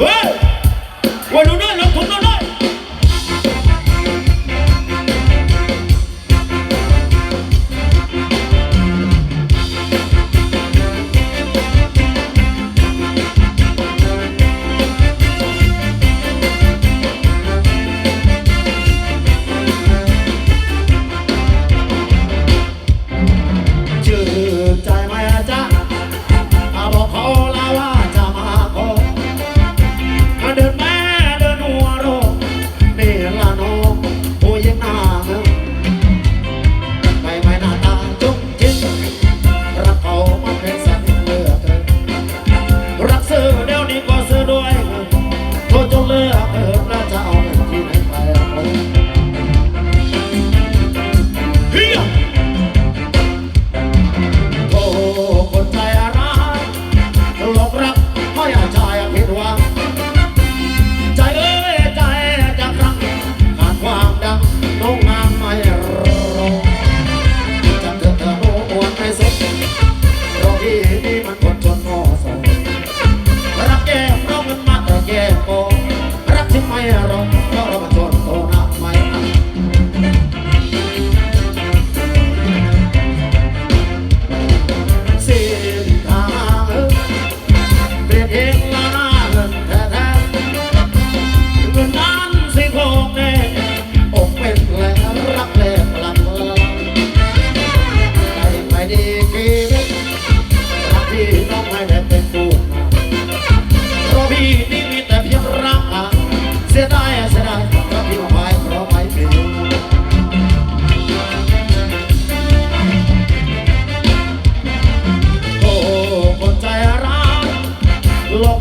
ว้ยวันนู้นลงทุนนู้น เสียดายเสีดายก็พี่ว่ไปเพราะไปเปนโอ้คนใจร้ายลบ